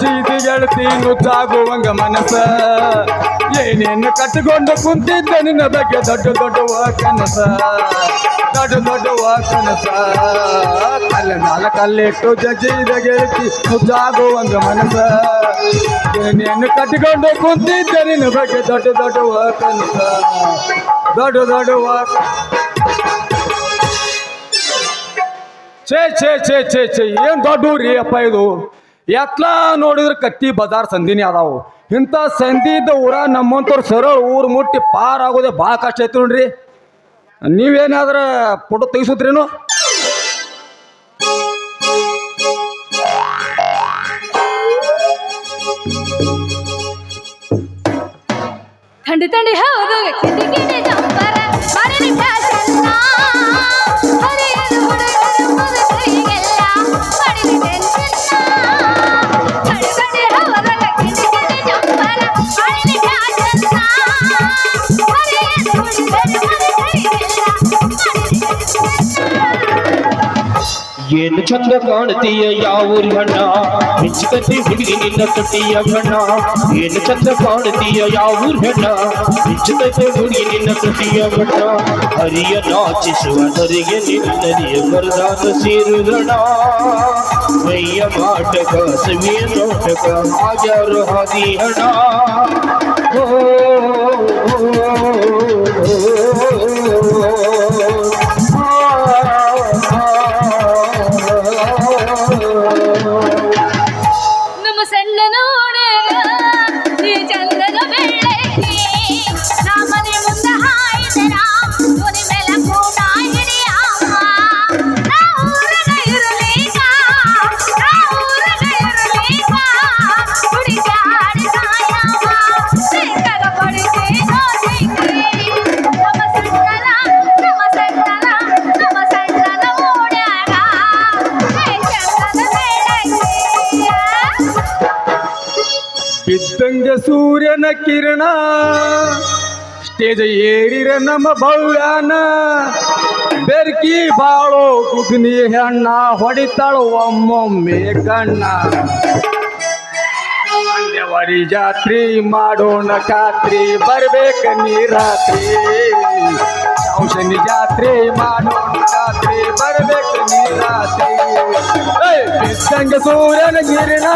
ಜೀದಿ ಗೆಳತಿ ನುಚ್ಚಾಗುವಂಗ ಮನಸ್ಸ ಏನೇನು ಕಟ್ಟಿಕೊಂಡು ಕುಂತಿದ್ದ ನಿನ್ನ ಬಗ್ಗೆ ದೊಡ್ಡ ದೊಡ್ಡವ ಕನಸ ದೊಡ್ಡ ದೊಡ್ಡವ ಕನಸ ಕಲ್ಲ ನಾಲ ಕಲ್ಲಿಟ್ಟು ಜಜೀದ ಗೆಳತಿ ನುಚ್ಚಾಗುವಂಗ ಮನಸ್ಸ ಏನೇನು ಕಟ್ಟಿಕೊಂಡು ಕುಂತಿದ್ದ ನಿನ್ನ ಬಗ್ಗೆ ದೊಡ್ಡ ದೊಡ್ಡವ ಕನಸ ದೊಡ್ಡ ದೊಡ್ಡವ ಛೇ ಛೇ ಛೇ ಛೇ ಛೇ, ಏನ್ ದೊಡ್ಡ ರೀ ಅಪ್ಪ ಇದು? ಎತ್ಲಾ ನೋಡಿದ್ರೆ ಕತ್ತಿ ಬಜಾರ್ ಸಂದಿನಿ ಅದಾವು. ಇಂಥ ಸಂಧಿ ಇದ್ದ ಊರ ನಮ್ಮಂತವ್ರು ಸರಳ ಊರು ಮುಟ್ಟಿ ಪಾರ್ ಆಗೋದೇ ಭಾಳ ಕಷ್ಟ ಐತಿ ನೋಡ್ರಿ. ನೀವೇನಾದ್ರ ಫೋಟೋ ತೆಗಿಸುತ್ರೇನು ಥಂಡಿ ಥಂಡಿ ಹೌದು ಏನು ಚಂದ ಕಾಣ್ತೀಯ ಯಾವೂರಿ ಹಣ್ಣ ಮಿಂಚಕತ್ತಿ ಹುಡುಗಿ ನಿನ್ನ ಕಟ್ಟಿಯ ಬಣ್ಣ ಏನು ಚಂದ ಕಾಣ್ತೀಯ ಯಾವೂರ್ ಹೆಣ್ಣ ಮಿಂಚಕತ್ತಿ ಹುಡುಗಿ ನಿನ್ನ ಕಟ್ಟಿಯ ಬಣ್ಣ ಹರಿಯ ನಾಚಿಸುವ ನರಿಗೆ ನಿನ್ನರಿಯ ಬರದಾದ ಸೇರುಗಣ ಮೈಯ ಮಾಟಕ ಸವಿಯ ನೋಟಕ ಹಾಗ್ಯಾರು ಹಾದಿ ಹಣ ಓ, ಓ, ಸೂರ್ಯನ ಕಿರಣ, ಸ್ಟೇಜ್ ಏರಿರ ನಮ್ಮ ಭವ್ಯಾನ ಬೆರ್ಕಿ ಬಾಳೋ ಕುಗ್ನಿ ಹೆಣ್ಣ ಹೊಡಿತಾಳು ಒಮ್ಮೊಮ್ಮೆ ಕಣ್ಣ. ಅಂದ್ಯವರಿ ಜಾತ್ರಿ ಮಾಡೋಣ ಖಾತ್ರಿ, ಬರ್ಬೇಕ ನೀ ರಾತ್ರಿ ಜಾತ್ರೆ ಮಾಡೋಣ ಖಾತ್ರಿ ಬರ್ಬೇಕ ನೀ ರಾತ್ರಿ ಏಯ್, ಬಿದ್ದಂಗ ಸೂರ್ಯನ ಗಿರಣ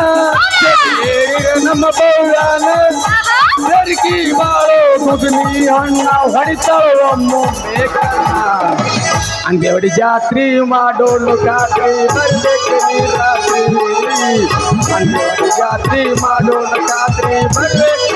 ಏರಿರ ನಮ್ಮ ಭವ್ಯಾನ ಬೆರ್ಕಿ ಬಾಳೋ ಕುಗ್ನಿ ಹಣ್ಣ ಹೊಡಿತಾಳು ಒಮ್ಮೊಮ್ಮೆ ಕಣ್ಣ ಅಂದೇವಡಿ ಜಾತ್ರಿ ಮಾಡೋಳು ಖಾತ್ರಿ ಬರ್ಬೇಕು ನೀ ರಾತ್ರಿ ಅಂದೇವಡಿ ಜಾತ್ರಿ ಮಾಡೋಳು ಖಾತ್ರಿ ಬರ್ಬೇಕು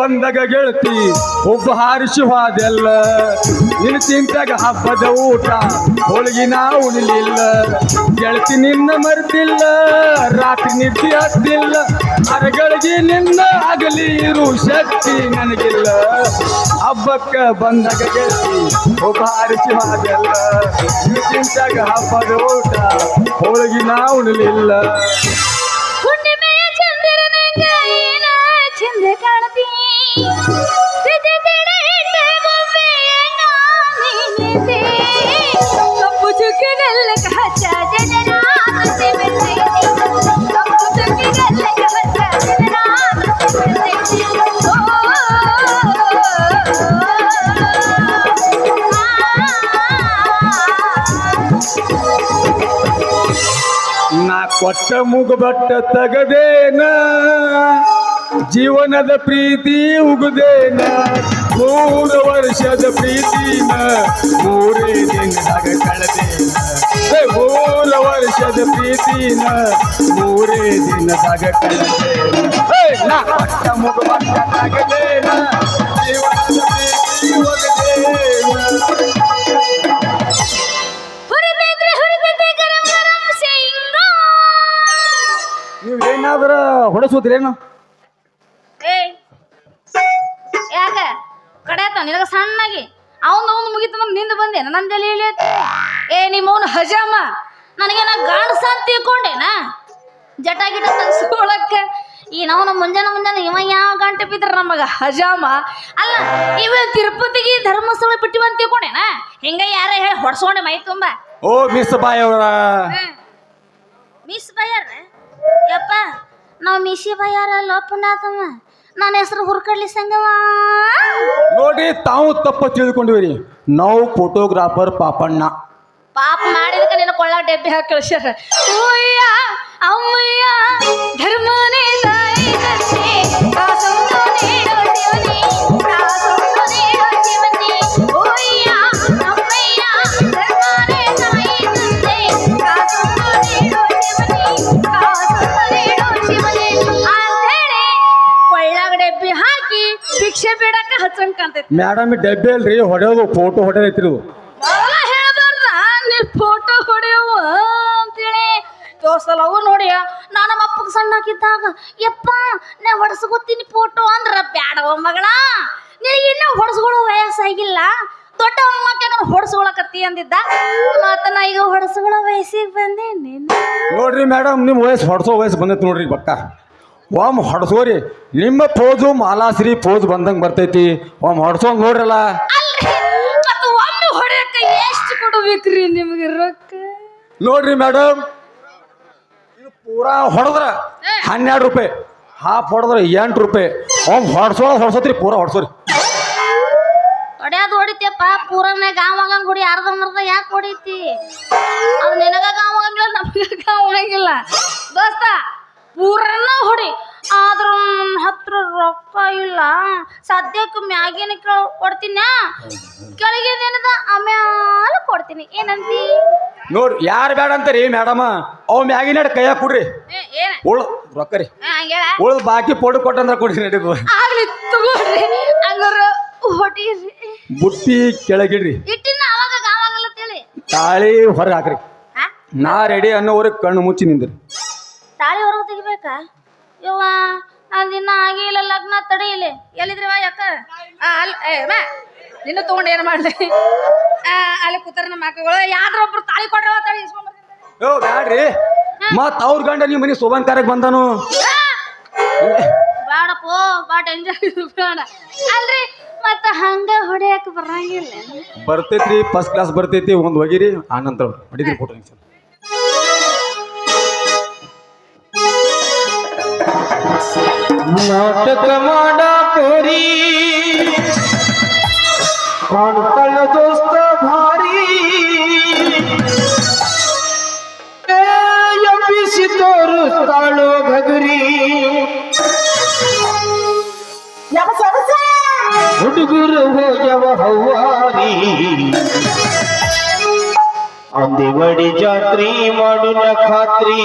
ಬಂದಾಗ ಗೆಳತಿ ಒಬ್ಬ ಹಾರಿಸುವಾದೆಲ್ಲ ನೀನು ತಿಂತಾಗ ಹಬ್ಬದ ಊಟ, ಹೋಳಿಗೆ ನಾವು ಉಳಿಲಿಲ್ಲ ಗೆಳತಿ ನಿನ್ನ ಮರೆತಿಲ್ಲ, ರಾತ್ರಿ ನಿದ್ದೆ ಹತ್ತಿಲ್ಲ. ಅರಗಳಿಗೆ ನಿನ್ನ ಆಗಲಿ ಇರು ಶಕ್ತಿ ನನಗಿಲ್ಲ. ಹಬ್ಬಕ್ಕ ಬಂದಾಗ ಗೆಳತಿ ಒಬ್ಬ ಹಾರಿಸುವಾದೆಲ್ಲ ನೀನು ತಿಂತಾಗ ಹಬ್ಬದ ಊಟ, ಹೋಳಿಗೆ ನಾವು ಹುಣ್ಣಿಮೆಯ ಓ, ನಾ ಕೊಟ್ಟ ಮುಗುಬಟ್ಟ ತಗದೇನ? ಜೀವನದ ಪ್ರೀತಿ ಉಗುದೇನ ಮೂರು ವರ್ಷದ ಪ್ರೀತಿನ ಮೂರೇ ದಿನದಾಗ ಕಳೆದೇನ ಮೂರು ವರ್ಷದ ಪ್ರೀತಿನ ಮೂರೇ ದಿನದಾಗ ಕಳೆದೇನ ಪಟ್ಟ ಮುಗುವಂತಾಗಲೇನ ಜೀವನದ ಪ್ರೀತಿ ಕಡೆತ ನಿನಗ ಸಣ್ಣಾಗಿ. ಅವನ್ ಅವನ್ ಮುಗಿತ ನಿಂದ ಬಂದೆ ನನ್ನ ತಲೆ ಇಳಿಯತ್ತೆ ಏ ನಿಮ್ಮವನ ಹಜಾಮ ನನಗೇನ ಗಾಣಸ ಅಂತ ತಿಳ್ಕೊಂಡೇನ? ಜಟ ಗಿಟ ತಗ್ಸ್ಕೊಳಕ್ಕ ಈ ನಾವು ಮುಂಜಾನೆ ಮುಂಜಾನೆ ಇವ ಯಾವ ಗಂಟೆ ಬಿದ್ರ ನಮಗ ಹಜಾಮ? ಅಲ್ಲ ಇವ ತಿರುಪತಿಗೆ ಧರ್ಮಸ್ಥಳ ಬಿಟ್ಟಿವ ಅಂತ ತಿಳ್ಕೊಂಡೇನ? ಹಿಂಗ ಯಾರ ಹೇಳಿ ಹೊಡ್ಸ್ಕೊಂಡೆ ಮೈ ತುಂಬ. ಓ ಮಿಸ್ ಬಾಯ್ ಅವರ ಮಿಸ್ ಬಯ್ಯಾರ ಯಪ್ಪ ನಾವು ಮಿಸಿ ಬಯ್ಯಾರಲ್ಲ ಪುಣ್ಯಾತಮ್ಮ ನನ್ನ ಹೆಸರು ಹುರ್ಕಡ್ಲಿ ಸಂಗವ ನೋಡಿ ತಾವು ತಪ್ಪ ತಿಳ್ಕೊಂಡಿವ್ರಿ ನಾವು ಫೋಟೋಗ್ರಾಫರ್ ಪಾಪಣ್ಣ. ಪಾಪ ಮಾಡಿದಕ್ಕೆ ನಿನ್ನ ಕೊಳ್ಳ ಡೆಬ್ಬಿ ಹಾಕಿ ಕಳಿಸ್ಯಾರ. ಅಮ್ಮಯ್ಯ. ಮೇಡಮ್ ಡಬ್ಬಿ ಅಲ್ರಿ ಹೊಡೆಯೋದು ಫೋಟೋ ಹೊಡೆದೈತ್ರಿ ಇದು. ಫೋಟೋ ಹೊಡೆಯುವ ಅಂತೇಳಿ. ತೋರ್ಸಲ್ಲ ಅವು ನೋಡಿ ನಾನು ನಮ್ಮ ಅಪ್ಪಗೆ ಸಣ್ಣಾಕಿದ್ದಾಗ ಯಪ್ಪ ನಾ ಹೊಡ್ಸ್ಕೊತೀನಿ ಫೋಟೋ ಅಂದ್ರ ಬ್ಯಾಡವ ಮಗಳ. ನಿನಗೆ ಇನ್ನೂ ಹೊಡೆಸ್ಕೊಳ್ಳೋ ವಯಸ್ಸಾಗಿಲ್ಲ. ದೊಡ್ಡ ಮಕ್ಕಳ ಹೊಡ್ಸ್ಕೊಳಕತ್ತಿ ಅಂದಿದ್ದ. ಮತ್ತ ನಾ ಈಗ ಹೊಡೆಸ್ಕೊಳ್ಳೋ ವಯಸ್ಸಿಗೆ ಬಂದೆ ನೋಡ್ರಿ ಮೇಡಮ್ ನಿಮ್ಮ ವಯಸ್ಸು ಹೊಡೆಸೋ ವಯಸ್ಸು ಬಂದೈತೆ ನೋಡ್ರಿ ಬಕ್ಕ ಒಮ್ ಹೊಡ್ಸೋರಿ. ನಿಮ್ಮ ಪೋಜು ಮಾಲಾಶ್ರೀ ಪೋಜ್ ಬಂದಂಗೆ ಬರ್ತೈತಿ. ಒಮ್ ಹೊಡ್ಸೋಂಗ್ ನೋಡ್ರಲ್ಲ. ಎಷ್ಟು ಕೊಡ್ಬೇಕ್ರಿ ನಿಮ್ಗೆ ರೊಕ್ಕ? ನೋಡ್ರಿ ಮೇಡಮ್ ಇದು ಪೂರಾ ಹೊಡೆದ್ರ. ಹನ್ನೆರಡು ರೂಪಾಯಿ ಹಾಫ್ ಹೊಡೆದ್ರ ಎಂಟು ರೂಪಾಯಿ ಒಮ್ ಹೊಡ್ಸೋ ಹೊಡ್ಸೋತ್ರಿ ಪೂರಾ ಹೊಡ್ಸೋರಿ. ಹೊಡ್ಯಾದ ಹೊಡಿತಿಯಪ್ಪ ಪೂರನೇ ಗಾವಾಗಂಗ್ ಹೊಡಿ ಅರ್ಧ ಮರ್ಧ ಯಾಕೆ ಹೊಡಿತಿ? ಅದು ನಿನಗ ಗಾವಾಗಂಗಿಲ್ಲ ನಮಗ ಗಾವಾಗಂಗಿಲ್ಲ ದೋಸ್ತ ಪೂರನ ಹೊಡಿ. ಆದ್ರೂ ನನ್ನ ಹತ್ರ ರೊಕ್ಕ ಇಲ್ಲ. ಸದ್ಯಕ್ಕೆ ಮ್ಯಾಗಿನ ಕೇಳ ಕೊಡ್ತೀನಿ. ಕೆಳಗಿನ ಆಮ್ಯಾಲ ಕೊಡ್ತೀನಿ. ಏನಂತಿ? ನೋಡ್ರಿ ಯಾರು ಬೇಡ ಅಂತಾರಿ ಮೇಡಮ್? ಅವ್ ಮ್ಯಾಗಿನ ಕೈಯಾಗ ಕೊಡ್ರಿ. ಉಳ್ ರೊಕ್ಕ ರೀ. ಉಳ್ ಬಾಕಿ ಫೋಟೋ ಕೊಟ್ಟಂದ್ರ ಕೊಡ್ರಿ ನಡಿ ಆಗ್ಲಿ ತಗೋರಿ. ಹಂಗಾರ ಹೊಟ್ಟಿರಿ ಬುಟ್ಟಿ ಕೆಳಗಿಡ್ರಿ. ಇಟ್ಟಿನ ಅವಾಗ ಗಾವಾಗಲ್ಲ ತಿಳಿ. ತಾಳಿ ಹೊರಗೆ ಹಾಕ್ರಿ. ನಾ ರೆಡಿ ಅನ್ನೋವ್ರಿಗೆ ಕಣ್ಣು ಮುಚ್ಚಿ ನಿಂದ್ರಿ. ತೆಗಿಬೇಕಾ ಯವ್ವ ನಂದು ಇನ್ನ ಆಗಿಲ್ಲ ಲಗ್ನ ತಡೀಲಿ ಎಲ್ಲಿದ್ರಿವ ಯಾಕ? ಆ, ಅಲ್ಲಿ ಏ ಬಾ ನಿನ್ನ ತಗೊಂಡು ಏನು ಮಾಡ್ಲಿ ಆ, ಅಲ್ಲಿ ಕೂತಾರ ನಮ್ಮ ಮಕ್ಕಳು ಯಾವ್ದ್ರೊಬ್ರು ತಾಳಿ ಕೊಡ್ರವ ತಾಳಿ ಇಸ್ಕೊಂಡ್ಬರ್ತೀನಿ ಯೋ ಬ್ಯಾಡ್ರಿ. ಮತ್ ಅವ್ರ ಗಂಡ ನಿಮ್ಮ ಮನೆ ಶೋಭನ್ ಕಾರ್ಯಕ್ ಬಂದಾನು ಬೇಡಪ್ಪೋ ಬಾಟ್ ಎಂಜಾಯ್ ಬೇಡ. ಅಲ್ರಿ ಮತ್ತ ಹಂಗ ಹೊಡೆಯಕ್ ಬರಂಗಿಲ್ಲ ಬರ್ತೈತ್ರಿ ಫಸ್ಟ್ ಕ್ಲಾಸ್ ಬರ್ತೈತಿ ಒಂದ್ ಹೋಗಿರಿ ಆನಂತರ ಹೊಡಿದ್ರಿ ಫೋಟೋ ನಾಟಕ ಮಾಡ ಪೋರಿ ಕಾಣ್ತಳ ದೋಸ್ತ ಭಾರಿ ಏ, ಎಬ್ಬಿಸಿ ತೋರಿಸ್ತಾಳೋ ಗಗರಿ ಹುಡುಗರು ಹೋಗ್ಯವ ಹವ್ವಾರಿ ಅಂದಿವಡಿ ಜಾತ್ರಿ ಮಾಡುನ ಖಾತ್ರಿ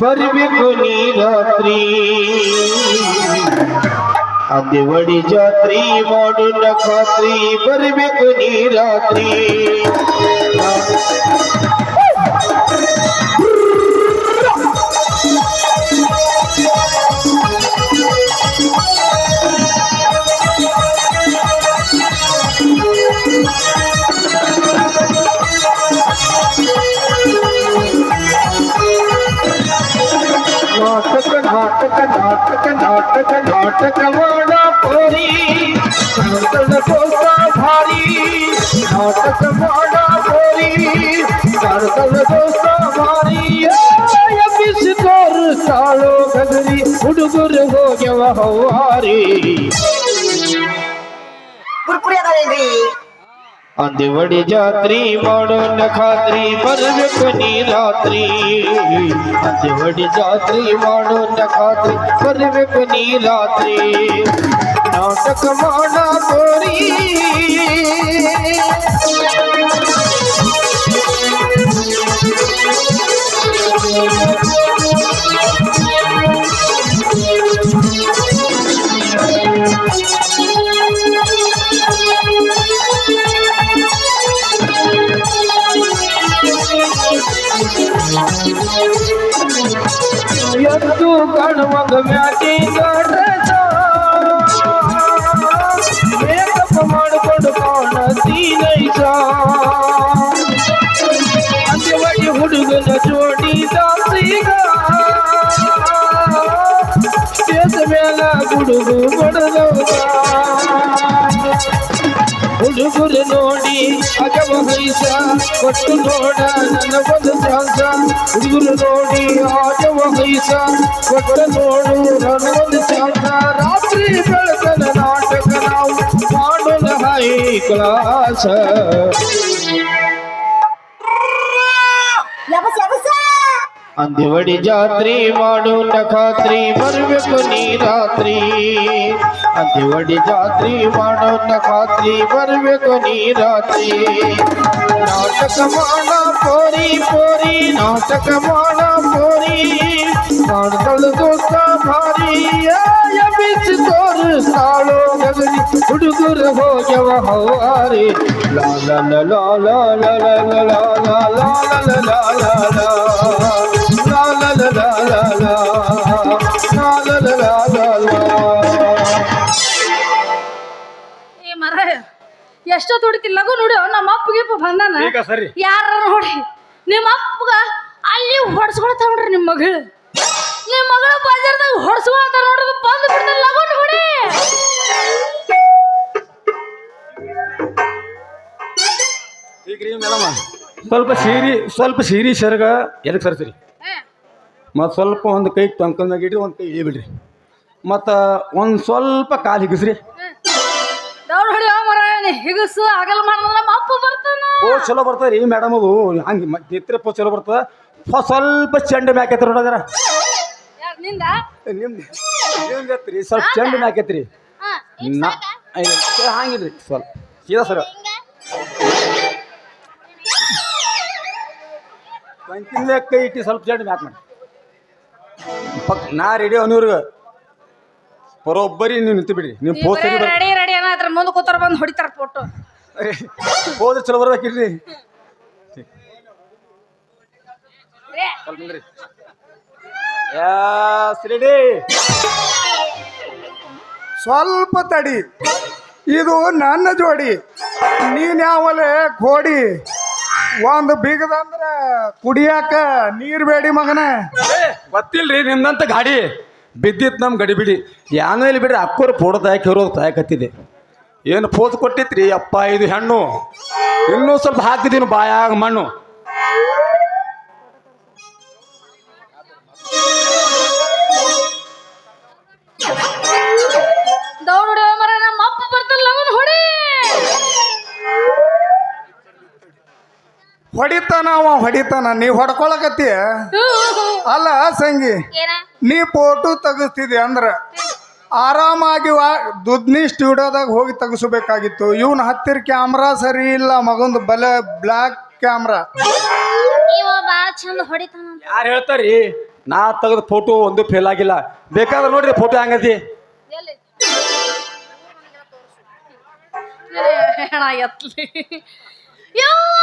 ಬರ್ಬೇಕು ನೀ ರಾತ್ರಿ ಅಂದಿವಡಿ ಜಾತ್ರಿ ಮಾಡುನ ಖಾತ್ರಿ ಬರ್ಬೇಕು ನೀ ರಾತ್ರಿ ನಾಟಕ ನಾಟಕ ನಾಟಕ ಮಾಡ ಪೋರಿ ಕಾಣ್ತಳ ದೋಸ್ತ ಭಾರಿ ನಾಟಕ ಮಾಡ ಪೋರಿ ಕಾಣ್ತಳ ದೋಸ್ತ ಭಾರಿ ಎಬ್ಬಿಸಿ ತೋರಿಸ್ತಾಳೋ ಗಗರಿ ಹುಡುಗರು ಹೋಗ್ಯವ ಹವ್ವಾರಿ ಕುರ್ಕುರಿ અંધવડી જાત્રી મોડન ખાત્રી પરવેકની રાત્રી. અંધવડી જાત્રી મોડન ખાત્રી પરવેકની રાત્રી. નાટક માણા ನನ್ನ ಮಗ ಮ್ಯಾಟಿ ದೊಡ್ಡ ಮೇಕಪ್ ಮಾಡಿಕೊಂಡು ಕಾಣ ಸೀನೈಸ ಅಂದವಾಗಿ ಹುಡುಗನ ಜೋಡಿ ದಾಸಿಗ ಕೇಸ ಮೇಲ ಗುಡುಗು ಬಡದವ ಹುಡುಗರು ನೋಡಿ ಅಜವ ಹೈಸ ಕೊಟ್ಟು ನೋಡ ನನ್ನ ಒಂದು ಚಾನ್ಸ ಹುಡುಗರು ನೋಡಿ ಅಜವ ಹೈಸ ಕೊಟ್ಟು ನೋಡು ನನ್ನ ಒಂದು ಚಾನ್ಸ ರಾತ್ರಿ ಬೆಳಕನ ನಾಟಕ ನಾವು ಮಾಡೋಣ ಹೈ ಕ್ಲಾಸ ಅಂದಿವಡಿ ಜಾತ್ರಿ ಮಾಡೋಣ ಖಾತ್ರಿ ಬರ್ಬೇಕು ನೀ ರಾತ್ರಿ દેવડી જાત્રી માણવના ખાત્રી પરવે કોની રાત્રી નાટક માણા પોરી પોરી નાટક માણા પોરી કાણતળ દોસ્તા ભારી યાબિસ તોર સાળો ગગડી હુડુગુર હો જવ હવારે લા લા લા લા લા લા લા લા લા લા લા લા ಎಷ್ಟೋ ದುಡಿತಿ ಲಗು ನೋಡಿ ನಮ್ಮ ಅಪ್ಪಗೆ ಬಂದಾನ. ಈಗ ಸರಿ. ಯಾರ ನೋಡಿ ನಿಮ್ಮ ಅಪ್ಪಗ ಅಲ್ಲಿ ಹೊಡ್ಸ್ಕೊಳ್ತಾ ನೋಡ್ರಿ ನಿಮ್ಮ ಮಗಳು. ನಿಮ್ಮ ಮಗಳು ಬಾಜಾರ್ದಾಗ ಹೊಡ್ಸ್ಕೊಳ್ತಾ ನೋಡ್ರಿ ಬಂದು ಬಿಡ್ತಾನೆ ಲಗು ನೋಡಿ. ಮೇಡಮ ಸ್ವಲ್ಪ ಸೀರಿ ಸ್ವಲ್ಪ ಸೀರಿ ಸೆರಗ ಎದಕ್ಕೆ ಸರ್ಸಿರಿ ಮತ್ತು ಸ್ವಲ್ಪ ಒಂದು ಕೈ ಟೊಂಕಲ್ನಾಗ ಇಡ್ರಿ ಒಂದು ಕೈ ಇಳಿ ಬಿಡ್ರಿ ಮತ್ತು ಒಂದು ಸ್ವಲ್ಪ ಕಾಲು ಹಿಗಿಸ್ರಿ. ಹಿಗಸು ಆಗಲ್ ಮಾಡಲ್ಲ ನಮ್ಮ ಅಪ್ಪ ಬರ್ತಾನ. ಓ ಚಲೋ ಬರ್ತದೆ ರೀ ಮೇಡಮ್ ಅದು. ಹಂಗೆ ನಿತ್ರಪ್ಪ ಚಲೋ ಬರ್ತದೆ. ಫ- ಸ್ವಲ್ಪ ಚೆಂಡು ಮ್ಯಾಕೈತ್ರಿ ನೋಡದ್ರ ಯಾರ್ನಿಂದ? ನಿಮ್ದು ನಿಮ್ದು ಎತ್ರಿ ಸ್ವಲ್ಪ ಚೆಂಡು ಮ್ಯಾಕೈತ್ರಿ ಹಾ, ನಾ ಹಂಗಿದ್ರಿ ಸ್ವಲ್ಪ. ಸೀದಾ ಸರ. ಕಂಕಿನ ಕೈ ಇಟ್ಟು ಸ್ವಲ್ಪ ಚೆಂಡು ಮ್ಯಾಕ್ ಮಾಡಿ. ಪಕ್ ನಾ ರೆಡಿ ಅವನಿವ್ರಿಗೆ ಬರೋಬ್ಬರಿ ನೀವು ನಿಂತು ಬಿಡ್ರಿ ನೀವು ಪೋಸ್ ರೆಡಿ ಏನಾದ್ರ ಮುಂದೆ ಕೂತಾರ ಬಂದು ಹೊಡಿತಾರ ಫೋಟೋ ಹೋದ್ರೆ ಚಲೋ ಬರ್ಬೇಕಿರ್ರಿ ಸ್ವಲ್ಪ ತಡಿ. ಇದು ನನ್ನ ಜೋಡಿ. ನೀನ್ ಯಾವಲೆ ಗೋಡಿ? ಒಂದು ಬಿಗದಂದ್ರ ಕುಡಿಯಾಕ ನೀರ್ ಬೇಡಿ ಮಗನ. ಗೊತ್ತಿಲ್ರಿ ನಿಮ್ದಂತ ಗಾಡಿ. ಬಿದ್ದಿತ್ತು ನಮ್ಮ ಗಡಿ ಬಿಡಿ ಯಾನೋ ಇಲ್ಲಿ ಬಿಡ್ರಿ ಅಕ್ಕೋರು ಪೋಡ ತಾಯಕ್ ಇರೋದು ತಾಯಕತ್ತಿದೆ ಏನು ಪೋಸ್ ಕೊಟ್ಟಿತ್ರಿ? ಅಪ್ಪ ಇದು ಹೆಣ್ಣು. ಇನ್ನೂ ಸ್ವಲ್ಪ ಹಾಕಿದೀನಿ ಬಾಯಾಗ ಮಣ್ಣು. ಹೊಡಿತಾನ ಅವ ಹೊಡಿತಾನ. ನೀ ಹೊಡ್ಕೊಳಕತ್ತೀಯ ಅಲ್ಲ ಸಂಗಿ ನೀ ಫೋಟೋ ತೆಗಿಸ್ತಿದ್ಯ ಅಂದ್ರ? ಆರಾಮಾಗಿ ವಾ ದುದ್ನಿ ಸ್ಟುಡಿಯೋದಾಗ ಹೋಗಿ ತೆಗಿಸ್ಬೇಕಾಗಿತ್ತು. ಇವನ್ ಹತ್ತಿರ ಕ್ಯಾಮ್ರಾ ಸರಿ ಇಲ್ಲ ಮಗಂದು ಬಲ ಬ್ಲ್ಯಾಕ್ ಕ್ಯಾಮ್ರಾ. ಇವ ಬಾಳ ಚಂದ ಹೊಡಿತಾನ ಯಾರು ಹೇಳ್ತಾರಿ? ನಾ ತೆಗೆದ ಫೋಟೋ ಒಂದು ಫೇಲ್ ಆಗಿಲ್ಲ. ಬೇಕಾದ್ರೆ ನೋಡ್ರಿ ಫೋಟೋ ಹಂಗತಿ. ಎಲ್ಲಿ? ಹೆಣ ಎತ್ಲಿ ಯವ್ವ!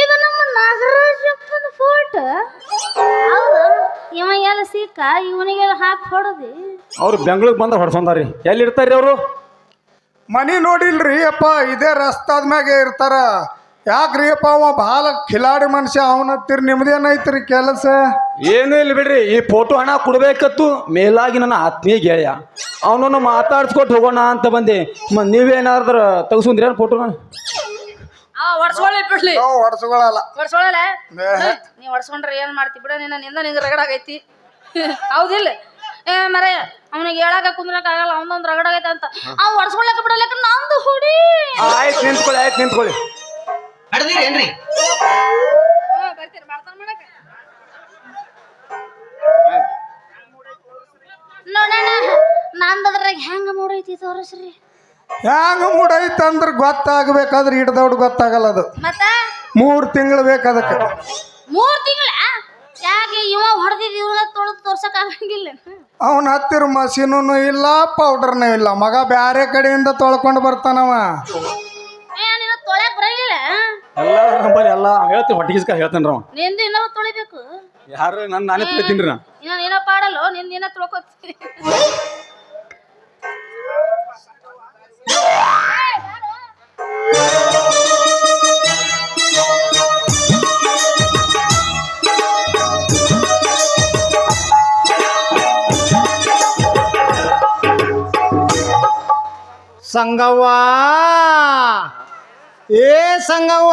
ಇದು ನಮ್ಮ ನಾಗರಾಜಪ್ಪನ ಫೋಟೋ ಹೌದು ಸಿಕ್ಕ ಇವನಿಗೆಲ್ಲ ಹಾಕಿ ಹೊಡದಿ. ಅವ್ರು ಬೆಂಗ್ಳೂರಿಗೆ ಬಂದ ಹೊಡ್ಸೊಂದಾರಿ. ಎಲ್ಲಿ ಇರ್ತಾರ್ರಿ ಅವರು? ಮನಿ ನೋಡಿಲ್ರಿ ಅಪ್ಪ ಇದೇ ರಸ್ತಾದ ಮ್ಯಾಗೆ ಇರ್ತಾರ. ಯಾಕ್ರಿ ಅಪ್ಪ ಅವ ಭಾಳ ಖಿಲಾಡಿ ಮನುಷ್ಯ ಅವನ ಹತ್ತಿರ ನಿಮ್ದೇನೈತ್ರಿ ಕೆಲಸ? ಏನೂ ಇಲ್ಲ ಬಿಡ್ರಿ ಈ ಫೋಟೋ ಹಣ ಕೊಡ್ಬೇಕತ್ತು ಮೇಲಾಗಿ ನನ್ನ ಆತ್ಮೀಯ ಗೆಳೆಯ. ಅವನನ್ನು ಮಾತಾಡ್ಸ್ಕೊಟ್ಟು ಹೋಗೋಣ ಅಂತ ಬಂದೆ. ಮ ನೀವೇನಾದ್ರ ತೆಗ್ಸುಂದ್ರಿ ಫೋಟೋನ ಆ ಒಡ್ಸ್ಕೊಳ್ಳಿ ಬಿಡ್ಲಿ. ನಾವು ಹೊಡ್ಸ್ಕೊಳಲ್ಲ ಒಡ್ಸ್ಕೊಳ್ಳಲ್ಲ. ಏ. ನೀ. ಒಡ್ಸ್ಕೊಂಡ್ರೆ ಏನ್ ಮಾಡ್ತಿ ಬಿಡ ನಿನ್ನ ನಿಂದ ನಿಂಗೆ ರಗಡಾಗೈತಿ ಹೌದಿಲ್ಲ. ಏ ಮರೆ ಅವನಿಗೆ ಹೇಳಕ ಕುಂದ್ರಕ್ ಆಗಲ್ಲ ಅವನೊಂದ್ ರಗಡಾಗೈತೆ ಅಂತ. ಅವ್ ಒಡ್ಸ್ಕೊಳಕ್ ಬಿಡಲಕ್ಕ ನಂದು ಹುಡಿ. ಆಯ್ತು ನಿಂತ್ಕೊಳ್ಳಿ ಆಯ್ತು ನಿಂತ್ಕೊಳ್ಳಿ. ಹಡ್ದಿರೇನ್ರಿ ನೋಡೋಣ ನಂದದ್ರಾಗ ಹೆಂಗ ಮೂಡೈತಿ ತೋರಿಸ್ರಿ. ಹ್ಯಾಂಗ ಮುಡೈತಂದ್ರ ಗೊತ್ತಾಗಬೇಕಾದ್ರೆ ಹಿಡ್ದವ್ಡು ಗೊತ್ತಾಗಲ್ಲ ಅದು. ಮತ್ತ? ಮೂರು ತಿಂಗಳು ಬೇಕು ಅದಕ್ಕೆ. ಮೂರ್ ತಿಂಗಳ? ಯಾಕೆ ಇವ ಹೊಡೆದಿದ್ ಇವ್ರ ತೊಳೆದು ತೋರ್ಸಕ್ ಆಗಂಗಿಲ್ಲ. ಅವನ ಹತ್ತಿರ ಮಷೀನು ಇಲ್ಲ ಪೌಡರ್ನೂ ಇಲ್ಲ. ಮಗ ಬ್ಯಾರೆ ಕಡೆಯಿಂದ ತೊಳ್ಕೊಂಡು ಬರ್ತಾನವ ಏ ನಿನ್ನ ತೊಳ್ಯಾಕ್ ಬರಂಗಿಲ್ಲ? ಎಲ್ಲ ನಂಬರ್ ಎಲ್ಲ ಹೇಳ್ತೀನಿ ಹೊಟ್ಟಿಗಿಸ್ಕ ಹೇಳ್ತೇನೆ ಅವ. ನಿಂದು ತೊಳಿಬೇಕು. ಯಾರು ನನ್ನ ನಾನೇ ತಿಳ್ತೀನಿ ರೀ ನಾ. ಇನ್ನ ಪಾಡಲ್ಲೋ ನಿನ್ನ ನಿಂದ ನೀನ ತೊಳ್ಕೊತಿ ಸಂಗವ್ವ. ಏ ಸಂಗವ್ವ.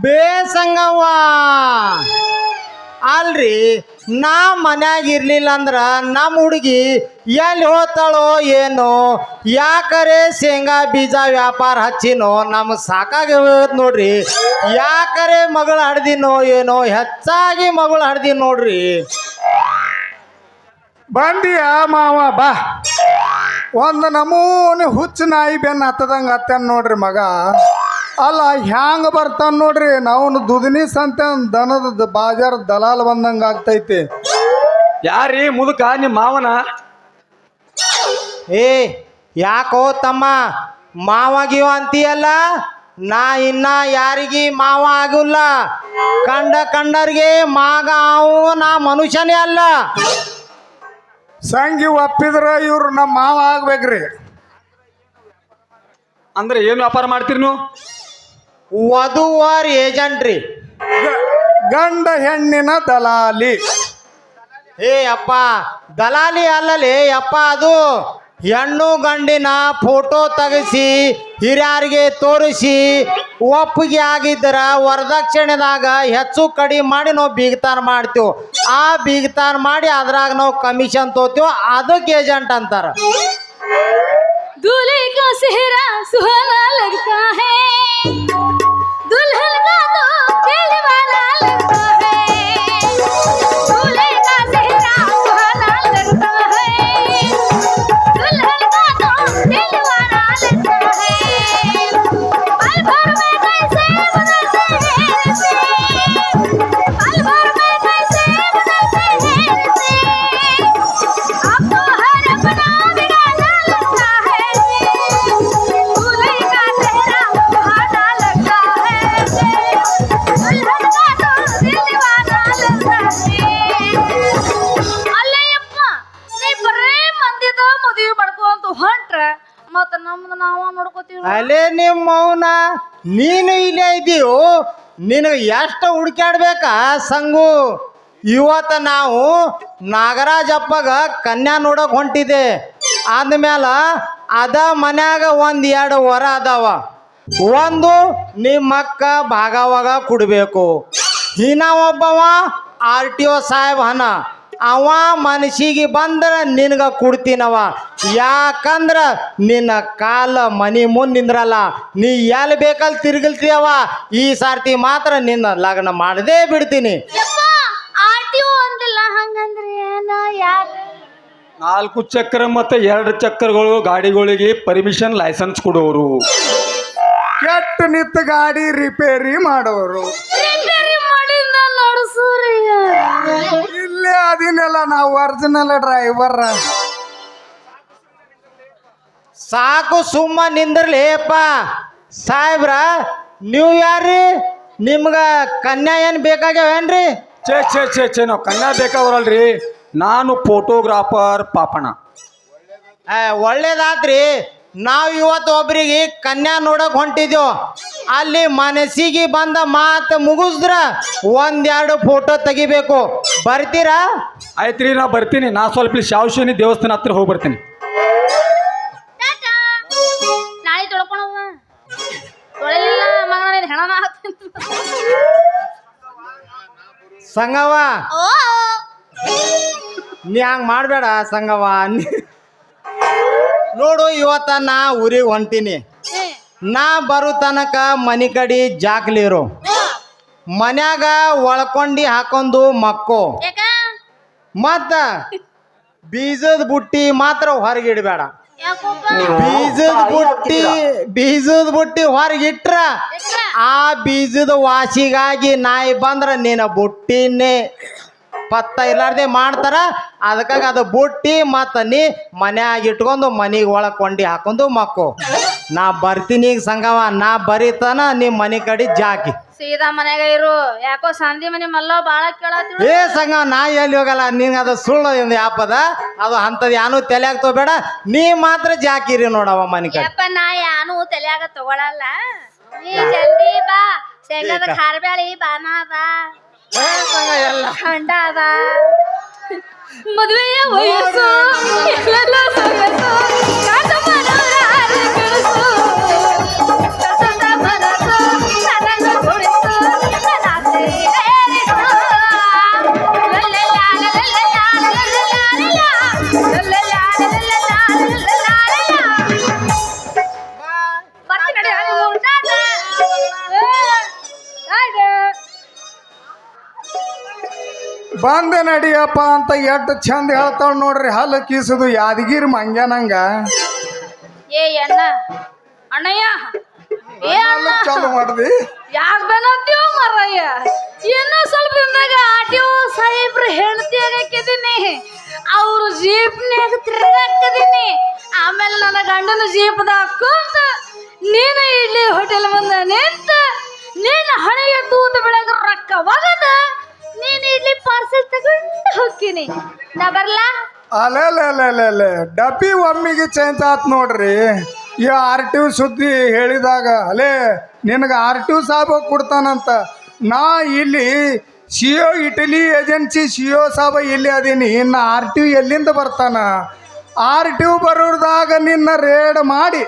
ಬೇ ಸಂಗವ್ವ. ಅಲ್ರಿ, ನಾ ಮನ್ಯಾಗ ಇರ್ಲಿಲ್ಲ ಅಂದ್ರ ನಮ್ಮ ಹುಡುಗಿ ಎಲ್ಲಿ ಹೋತಾಳೋ ಏನೋ, ಯಾಕರೆ ಶೇಂಗಾ ಬೀಜ ವ್ಯಾಪಾರ ಹಚ್ಚಿನೋ ನಮ್ಗೆ ಸಾಕಾಗಿ ಹೋಯ್ತು ನೋಡ್ರಿ. ಯಾಕರೆ ಮಗಳು ಹಡ್ದಿನೋ ಏನೋ, ಹೆಚ್ಚಾಗಿ ಮಗಳು ಹಡ್ದಿ ನೋಡ್ರಿ. ಬಂದಿಯಾ ಮಾವ, ಬಾ. ಒಂದು ನಮೂನೆ ಹುಚ್ಚು ನಾಯಿ ಬೆನ್ನು ಹತ್ತದಂಗೆ ಹತ್ತನ್ ನೋಡ್ರಿ ಮಗ. ಅಲ್ಲ ಹ್ಯಾಂಗ ಬರ್ತಾನೆ ನೋಡ್ರಿ? ನಾವು ದುದಿನಿ ಸಂತ ದನದ ಬಾಜಾರ್ ದಲಾಲ್ ಬಂದಂಗ ಆಗ್ತೈತಿ. ಯಾರಿ ಮುದುಕ ನಿಮ್ಮ ಮಾವನ? ಏ ಯಾಕೋ ತಮ್ಮ ಮಾವಾಗಿಯೋ ಅಂತೀಯಲ್ಲ? ನಾ ಇನ್ನ ಯಾರಿಗಿ ಮಾವ ಆಗಿಲ್ಲ. ಕಂಡ ಕಂಡರಿಗೆ ಮಾಗ ಅವು ನಾ ಮನುಷ್ಯನೇ ಅಲ್ಲ. ಸಂಗಿ ಒಪ್ಪಿದ್ರ ಇವ್ರು ನಮ್ಮ ಮಾವ ಆಗ್ಬೇಕ್ರಿ. ಅಂದ್ರೆ ಏನು ವ್ಯಾಪಾರ ಮಾಡ್ತೀರಿ ನೀವು? ವಧುವಾರ್ ಏಜೆಂಟ್ ರೀ. ಗ- ಗಂಡ ಹೆಣ್ಣಿನ ದಲಾಲಿ. ಏ ಅಪ್ಪ ದಲಾಲಿ ಅಲ್ಲಲ್ಲಿ ಅಪ್ಪ ಅದು ಹೆಣ್ಣು ಗಂಡಿನ ಫೋಟೋ ತೆಗೆಸಿ ಹಿರಿಯರಿಗೆ ತೋರಿಸಿ ಒಪ್ಪಿಗೆ ಆಗಿದ್ದರ ವರದಕ್ಷಿಣೆದಾಗ ಹೆಚ್ಚು ಕಡಿಮೆ ಮಾಡಿ ನಾವು ಬೀಗತಾನ ಮಾಡ್ತೀವಿ ಆ ಬೀಗತಾನ ಮಾಡಿ ಅದ್ರಾಗ ನಾವು ಕಮಿಷನ್ ತೋತೀವಿ ಅದಕ್ಕೆ ಏಜೆಂಟ್ ಅಂತಾರ दूल्हे का सेहरा सुहाना लगता है दुल्हन का तो दिल Let him ನೀನು ಇಲ್ಲೇ ಇದೀಯೋ? ನಿನಗೆ ಎಷ್ಟು ಹುಡುಕ್ಯಾಡ್ಬೇಕಾ ಸಂಗು? ಇವತ್ತ ನಾವು ನಾಗರಾಜಪ್ಪಗ ಕನ್ಯಾ ನೋಡಕ್ ಹೊಂಟಿದೆ ಆದ್ಮೇಲೆ ಅದ ಮನ್ಯಾಗ ಒಂದು ಎರಡು ವರ ಅದಾವ. ಒಂದು ನಿಮ್ಮಕ್ಕ ಭಾಗವಾಗ ಕೊಡಬೇಕು. ಇನ್ನ ಒಬ್ಬವ ಆರ್ ಟಿ ಒ ಸಾಹೇಬ್ ಹನ. ಅವ ಮನಸ್ಸಿಗೆ ಬಂದ್ರ ನಿನಗ ಕೊಡ್ತೀನವ. ಯಾಕಂದ್ರ ನಿನ್ನ ಕಾಲ ಮನಿ ಮುಂದೆ ನಿಂದ್ರಲ್ಲ ನೀ ಎಲ್ಲಿ ಬೇಕಲ್ಲಿ ತಿರುಗಿಲ್ತೀಯವ? ಈ ಸಾರ್ತಿ ಮಾತ್ರ ನಿನ್ನ ಲಗ್ನ ಮಾಡದೇ ಬಿಡ್ತೀನಿ. ನಾಲ್ಕು ಚಕ್ರ ಮತ್ತೆ ಎರಡು ಚಕ್ರಗಳು ಗಾಡಿಗಳಿಗೆ ಪರ್ಮಿಷನ್ ಲೈಸೆನ್ಸ್ ಕೊಡೋರು. ಕೆಟ್ಟ ನಿತ್ತ ಗಾಡಿ ರಿಪೇರಿ ಮಾಡೋರು ಇಲ್ಲೇ ಅದಿನಲ್ಲ ನಾವು ಒರಿಜಿನಲ್ ಡ್ರೈವರ್ ಸಾಕು ಸುಮ್ಮ ನಿಂದ್ರಲೇಪ್ಪ ಸಾಹೇಬ್ರ ನೀವು ಯಾರ್ರಿ? ನಿಮ್ಗ ಕನ್ಯಾ ಏನ್ ಬೇಕಾಗ್ಯಾವೇನ್ರಿ? ಚೇ ಚೇ ಚೇ ಚೇ ನಾವು ಕನ್ಯಾ ಬೇಕಾವ್ರಲ್ರಿ. ನಾನು ಫೋಟೋಗ್ರಾಫರ್ ಪಾಪಣ ಒಳ್ಳೇದಾದ್ರಿ. ಒಳ್ಳೇದಾತ್ರಿ ನಾವು ಇವತ್ತು ಒಬ್ರಿಗೆ ಕನ್ಯಾ ನೋಡಕ್ ಹೊಂಟಿದ್ಯೋ. ಅಲ್ಲಿ ಮನಸ್ಸಿಗೆ ಬಂದ ಮಾತು ಮುಗಿಸ್ದ್ರ ಒಂದೆರಡು ಫೋಟೋ ತೆಗಿಬೇಕು. ಬರ್ತೀರಾ? ಆಯ್ತ್ರಿ ನಾ ಬರ್ತೀನಿ. ನಾ ಸ್ವಲ್ಪ ಇಲ್ಲಿ ಶಾವಶಿನಿ ದೇವಸ್ಥಾನ ಹತ್ರ ಹೋಗಿ ಬರ್ತೀನಿ. ನಾಳೆ ತೊಳ್ಕೊಳವ ತೊಳೆಲಿಲ್ಲ ಮಗನ ನಿನ್ ಹೆಣನ ಹಾಕ್ತೀನಿ. ಸಂಗವ ಓ ನೀ ಹಂಗೆ ಮಾಡಬೇಡ ಸಂಗವ ನೀ- ನೋಡು ಇವತ್ತ ನಾ ಊರಿಗೆ ಹೊಂಟೀನಿ. ನಾ ಬರು ತನಕ ಮನೆ ಕಡೆ ಜಾಕ್ಲಿರು ಮನ್ಯಾಗ ಒಳ್ಕೊಂಡಿ ಹಾಕೊಂಡು ಮಕ್ಕೋ. ಯಾಕ? ಮತ್ತ ಬೀಜದ ಬುಟ್ಟಿ ಮಾತ್ರ ಹೊರಗಿಡಬೇಡ ಬೀಜದ ಬುಟ್ಟಿ ಬೀಜದ ಬುಟ್ಟಿ ಹೊರಗಿಟ್ರ ಇಟ್ರ? ಆ ಬೀಜದ ವಾಸಿಗಾಗಿ ನಾಯಿ ಬಂದ್ರ ನಿನ್ನ ಬುಟ್ಟಿನೇ. ಪತ್ತ ಇಲ್ಲಾರ್ದೆ ಮಾಡ್ತಾರ ಅದಕ್ಕಾಗಿ ಅದು ಬುಟ್ಟಿ ಮತ್ತ ನೀ ಮನ್ಯಾಗ ಇಟ್ಕೊಂಡು ಮನೆಗೆ ಒಳಕೊಂಡಿ ಕೊಂಡಿ ಹಾಕೊಂಡು ಮಕ್ಕೋ. ನಾ ಬರ್ತೀನಿ ಈಗ ಸಂಗವ ನಾ ಬರೀತಾನ ನಿಮ್ಮ ಮನೆ ಕಡೆ ಜಾಕಿ. ಸೀದಾ ಮನ್ಯಾಗ ಇರು. ಯಾಕೋ ಸಂಧಿ ಮನೆ ಮಲ್ಲೋ ಬಾಳ ಕೇಳತ್ತಿ ಏ ಸಂಗ ನಾ ಎಲ್ಲಿ ಹೋಗಲ್ಲ? ನೀನ್ ಅದು ಸುಳ್ಳು ಎಂದು ಯಾಪದ? ಅದು ಅಂತದ್ ಯಾನು ತಲೆಯಾಗ ತಗೋಬೇಡ. ನೀ ಮಾತ್ರ ಜಾಕಿರಿ ನೋಡವ ಮನೆ ಕಡೆ. ಯಪ್ಪ ನಾ ಯಾನು ತಲೆಯಾಗ ತಗೊಳಲ್ಲ. ನೀ ಜಲ್ದಿ ಬಾ. ಶೇಂಗಾದ ಖಾರ ಬೇಳೆ ಬಾನ ಬಾ ಏ ಸಂಗ ಎಲ್ಲ. ಖಂಡ ಅದ. ಮದುವೆಯ ವಯಸ್ಸು. ಎಲ್ಲೆಲ್ಲ ಸೊಗಸು. ಕಾಟ ಮನೋರ ಅಂತ ಎಷ್ಟು ಚಂದ ಹೇಳ್ತಾಳ ನೋಡ್ರಿ ಹಲ್ಲು ಕೀಸದು ಯಾದಗಿರಿ ಮಂಗ್ಯಾನಂಗ. ಹೋಗ್ತೀನಿ ನಾ ಬರ್ಲಾ? ಅಲೆ ಡಬ್ಬಿ ಒಮ್ಮಿಗೆ ಚೇಂಜ್ ಆತ್ ನೋಡ್ರಿ. ಈ ಆರ್ ಟಿ ಸುದ್ದಿ ಹೇಳಿದಾಗ ಅಲೇ ನಿನಗೆ ಆರ್ ಟಿ ಸಾಬ ಕೊಡ್ತಾನಂತ. ನಾ ಇಲ್ಲಿ C O Italy agency C O ಸಾಬ ಇಲ್ಲಿ ಅದೀನಿ. ಇನ್ನು ಆರ್ ಟಿ ಎಲ್ಲಿಂದ ಬರ್ತಾನ? ಆರ್ ಟಿ ಬರೋದಾಗ ನಿನ್ನ ರೇಡ್ ಮಾಡಿ,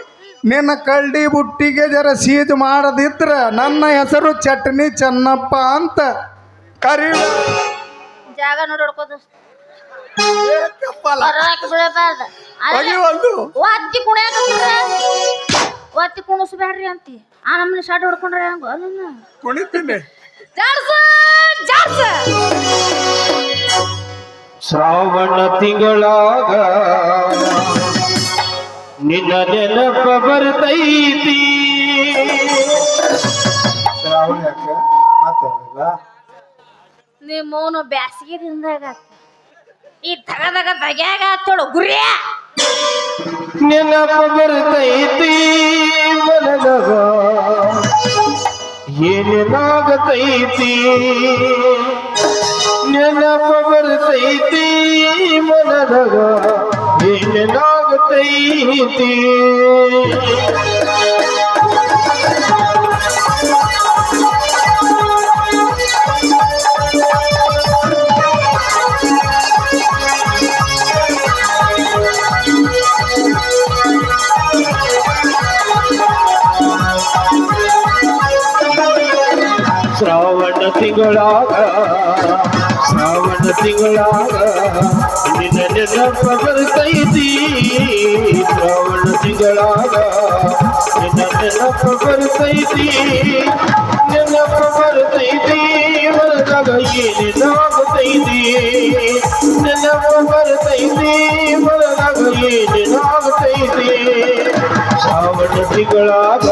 ನಿನ್ನ ಕಳ್ಳಿ ಬುಟ್ಟಿಗೆ ಜರ ಸೀಜ್ ಮಾಡದಿದ್ರೆ ನನ್ನ ಹೆಸರು ಚಟ್ನಿ ಚೆನ್ನಪ್ಪ ಅಂತ ಕರಿ ಜಾಗ ನೋಡಿ ಬೀಳಬಾರ್ದ. ಅಲ್ಲ ಒಂದು ಒತ್ತಿ ಕುಣಿಯಾಕ ಒತ್ತಿ ಕುಣಿಸ್ಬೇಡ್ರಿ ಅಂತಿ. ಆ ನಮ್ಮನ್ನ ಶಾಟ್ ಹೊಡ್ಕೊಂಡ್ರೆ ಹಂಗ? ಅಲ್ಲ ಕುಣಿತೀನಿ. ಶ್ರಾವಣ ತಿಂಗಳಾಗ ನಿನ್ನ ನೆನಪ ಬರ್ತೈತಿ. ಶ್ರಾವಣ ಯಾಕೆ? ಮಾತಾಡಲ್ಲ ನಿಮ್ಮವನು ಬ್ಯಾಸಿಗೆ ದಿನದಾಗ ಈ ತಗದಾಗ ದಗ್ಯಾಗ ಆತೋಳು, ಗುರಿಯ. ನೆನಪ ಬರ್ತೈತಿ ಮನದಾಗ ಏನೇನಾಗತೈತಿ ನೆನಪ ಬರ್ತೈತಿ ಮನದಾಗ ಏನೇನಾಗತೈತಿ ತಿಂಗಳಾಗ ಶ್ರಾವಣ ತಿಂಗಳಾಗ ನಿನ್ನ ನೆನಪ ಬರ್ತೈತಿ ಶ್ರಾವಣ ತಿಂಗಳಾಗ ನಿನ್ನ ನೆನಪ ಬರ್ತೈತಿ ನೆನಪ ಬರ್ತೈತಿ ಮನದಾಗ ಏನೇನಾಗತೈತಿ ನೆನಪ ಬರ್ತೈತಿ ಮನದಾಗ ಏನೇನಾಗತೈತಿ ಶ್ರಾವಣ ತಿಂಗಳಾಗ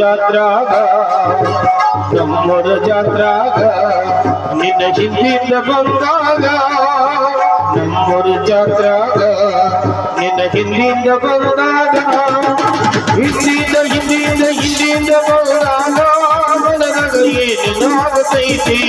ಜಾತ್ರಾಗ ನಮ್ಮೊರ ಜಾತ್ರಾಗ ನಿನ್ನ ಹಿಂದಿಂದ ಬಂದಾಗ ನಮ್ಮೊರ ಜಾತ್ರಾಗ ನಿನ್ನ ಹಿಂದಿಂದ ಬಂದಾಗ ಹಿಂದಿಂದ ಹಿಂದಿಂದ ಹಿಂದಿಂದ ಬಂದಾಗ ಮನದಾಗ ಏನು ನಾವತೈತಿ